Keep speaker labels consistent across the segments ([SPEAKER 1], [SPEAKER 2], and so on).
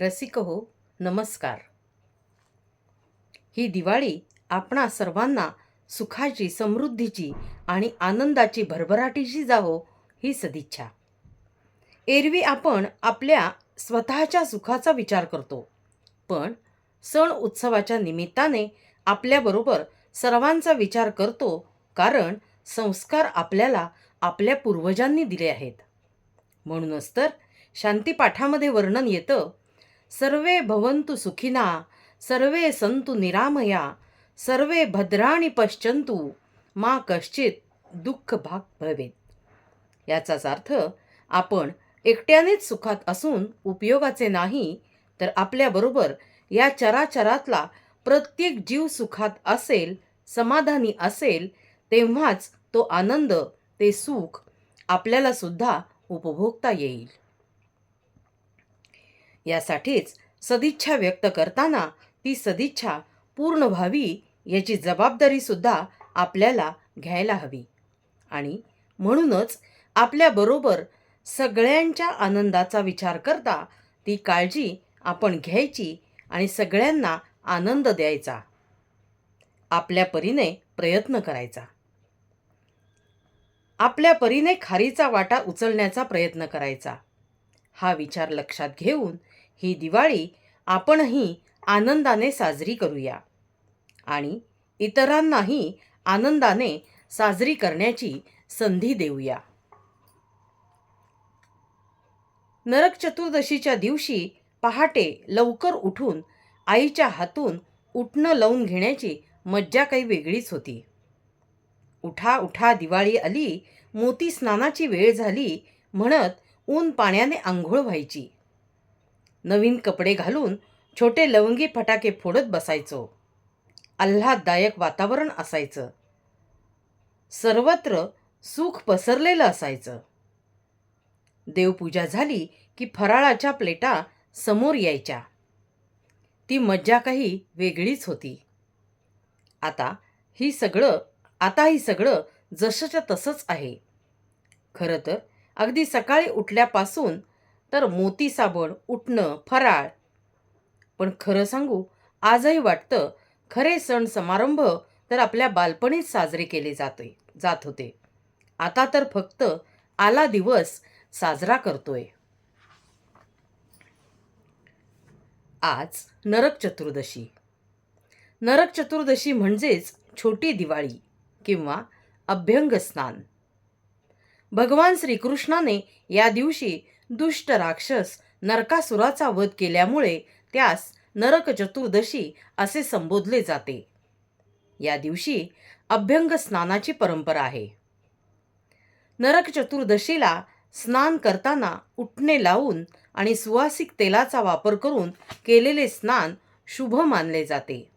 [SPEAKER 1] रसिक हो नमस्कार. ही दिवाळी आपणा सर्वांना सुखाची समृद्धीची आणि आनंदाची भरभराटीची जावो ही सदिच्छा. एरवी आपण आपल्या स्वतःच्या सुखाचा विचार करतो पण सण उत्सवाच्या निमित्ताने आपल्याबरोबर सर्वांचा विचार करतो कारण संस्कार आपल्याला आपल्या पूर्वजांनी दिले आहेत. म्हणूनच तर शांतीपाठामध्ये वर्णन येतं सर्वे भवन्तु सुखिना सर्वे सन्तु निरामया सर्वे भद्राणी पश्चंतु मा कश्चित दुःख भाग भवेत. याचाच अर्थ आपण एकट्यानेच सुखात असून उपयोगाचे नाही तर आपल्याबरोबर या चराचरातला प्रत्येक जीव सुखात असेल समाधानी असेल तेव्हाच तो आनंद ते सुख आपल्याला सुद्धा उपभोगता येईल. यासाठीच सदिच्छा व्यक्त करताना ती सदिच्छा पूर्ण व्हावी याची जबाबदारीसुद्धा आपल्याला घ्यायला हवी. आणि म्हणूनच आपल्याबरोबर सगळ्यांच्या आनंदाचा विचार करता ती काळजी आपण घ्यायची आणि सगळ्यांना आनंद द्यायचा. आपल्या परीने प्रयत्न करायचा. आपल्या परीने खारीचा वाटा उचलण्याचा प्रयत्न करायचा. हा विचार लक्षात घेऊन ही दिवाळी आपणही आनंदाने साजरी करूया. आणि इतरांनाही आनंदाने साजरी करण्याची संधी देऊया. नरक चतुर्दशीच्या दिवशी पहाटे लवकर उठून आईच्या हातून उठणं लावून घेण्याची मज्जा काही वेगळीच होती. उठा उठा दिवाळी आली मोती स्नानाची वेळ झाली म्हणत ऊन पाण्याने आंघोळ व्हायची. नवीन कपडे घालून छोटे लवंगी फटाके फोडत बसायचो. आल्हाददायक वातावरण असायचं. सर्वत्र सुख पसरलेलं असायचं. देवपूजा झाली की फराळाच्या प्लेटा समोर यायच्या. ती मज्जा काही वेगळीच होती. आता ही सगळं आता ही सगळं जसंच्या तसंच आहे. खरं तर अगदी सकाळी उठल्यापासून तर मोती साबण उठणं फराळ. पण खरं सांगू आजही वाटतं खरे सण समारंभ तर आपल्या बालपणीच साजरे केले जाते जात होते. आता तर फक्त आला दिवस साजरा करतोय. आज नरक चतुर्दशी. नरक चतुर्दशी म्हणजेच छोटी दिवाळी किंवा अभ्यंग स्नान भगवान श्रीकृष्णाने या दिवशी दुष्ट राक्षस नरकासुराचा वध केल्यामुळे त्यास नरक चतुर्दशी असे संबोधले जाते. या दिवशी अभ्यंग स्नानाची परंपरा आहे. नरक चतुर्दशीला स्नान करताना उठणे लावून आणि सुवासिक तेलाचा वापर करून केलेले स्नान शुभ मानले जाते.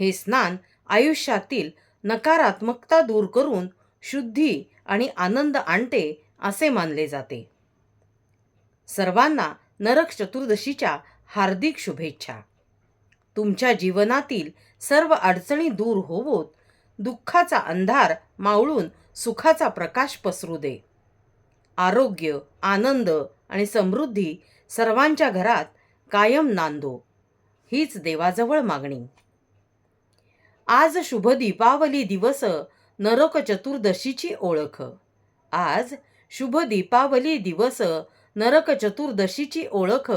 [SPEAKER 1] हे स्नान आयुष्यातील नकारात्मकता दूर करून शुद्धी आणि आनंद आणते असे मानले जाते. सर्वांना नरक चतुर्दशीच्या हार्दिक शुभेच्छा. तुमच्या जीवनातील सर्व अडचणी दूर होवोत दुःखाचा अंधार मावळून सुखाचा प्रकाश पसरू दे. आरोग्य आनंद आणि समृद्धी सर्वांच्या घरात कायम नांदो हीच देवाजवळ मागणी. आज शुभ दीपावली दिवस नरक चतुर्दशीची ओळख. आज शुभ दीपावली दिवस नरक चतुर्दशीची ओळख.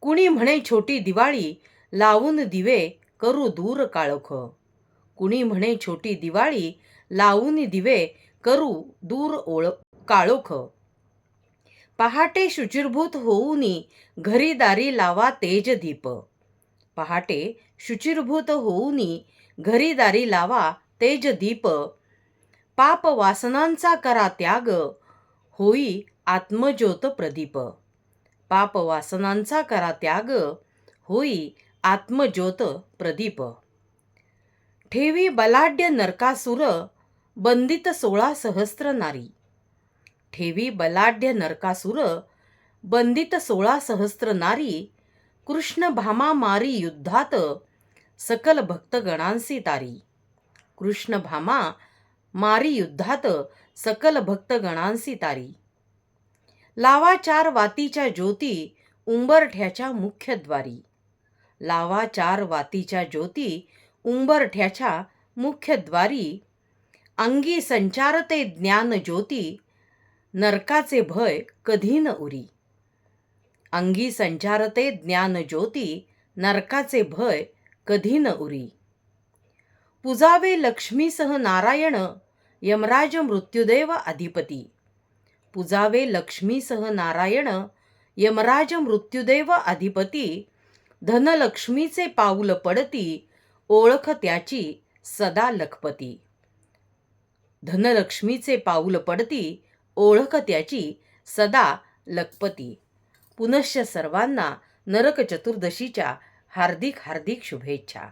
[SPEAKER 1] कुणी म्हणे छोटी दिवाळी लावून दिवे करू दूर काळोख. कुणी म्हणे छोटी दिवाळी लावून दिवे करू दूर ओळ काळोख. पहाटे शुचिर्भूत होऊनी घरी दारी लावा तेज दीप. पहाटे शुचिर्भूत होऊनी घरी दारी लावा तेज दीप पाप वासनांचा करा त्याग होई आत्मज्योत प्रदीप. पाप वासनांचा करा त्याग होई आत्मज्योत प्रदीप. ठेवी बलाढ्य नरकासुर बंदित सोळा सहस्र नारी. ठेवी बलाढ्य नरकासुर बंदित सोळा सहस्र नारी कृष्ण भामा मारी युद्धात सकल भक्तगणांसी तारी. कृष्ण भामा मारी युद्धात सकल भक्तगणांसी तारी. लावा चार वातीच्या ज्योती उंबरठ्याच्या मुख्यद्वारी लावा चार वातीच्या ज्योती उंबरठ्याच्या मुख्यद्वारी अंगी संचारते ज्ञान ज्योती नरकाचे भय कधी न उरी. अंगी संचारते ज्ञान ज्योती नरकाचे भय कधी न उरी. पुजावे लक्ष्मीसह नारायण यमराज मृत्युदेव अधिपती. पुजावे लक्ष्मीसह नारायण यमराज मृत्युदेव अधिपती. धनलक्ष्मीचे पाऊल पडती ओळख त्याची सदा लखपती. धनलक्ष्मीचे पाऊल पडती ओळख त्याची सदा लखपती. पुनश्च सर्वांना नरक चतुर्दशीच्या हार्दिक हार्दिक शुभेच्छा.